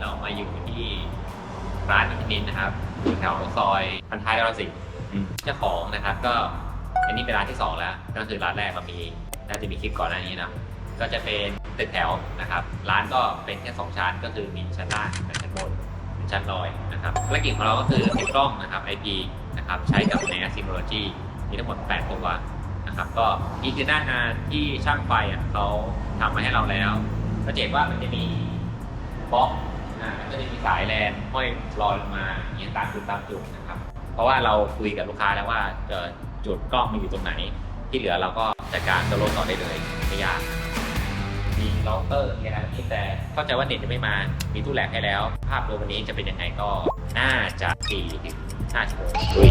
เรามาอยู่ที่ร้านอินทนินนะครับอยู่แถวซอยพันท้ายนรสิงห์อืม เจ้าของนะครับ ก็อันนี้เป็นร้านที่สองแล้วก็คือร้านแรกเรามีน่าจะมีคลิปก่อนหน้านี้นะก็จะเป็นตึกแถวนะครับ ร้านก็เป็นแค่สองชั้นก็คือมีชั้นล่างกับชั้นบน เป็นชั้นลอยนะครับธุรกิจของเราก็คือติดกล้องนะครับ IP นะครับใช้กับใน Synology มีทั้งหมด 8 ตัวนะครับก็นี่คือหน้างานที่ช่างไฟอะเขาทำมาให้เราแล้วก็จะเห็นว่ามันจะมีบล็อกอ่า ก็จะมีสายแลนห้อยลอยลงมาอย่างเงี้ยตามจุดตามจุดนะครับ เพราะว่าเราคุยกับลูกค้าแล้วว่าเอ่อจุดกล้องมันอยู่ตรงไหน ที่เหลือเราก็จัดการโดนโหลดต่อได้เลยไม่ยากมีเราเตอร์มีอะไรนี่แต่เข้าใจว่าเน็ตจะไม่มามีตู้แหลกให้แล้ว ภาพรวมวันนี้จะเป็นยังไงก็น่าจะ4ถึง5ชั่วโมงลุย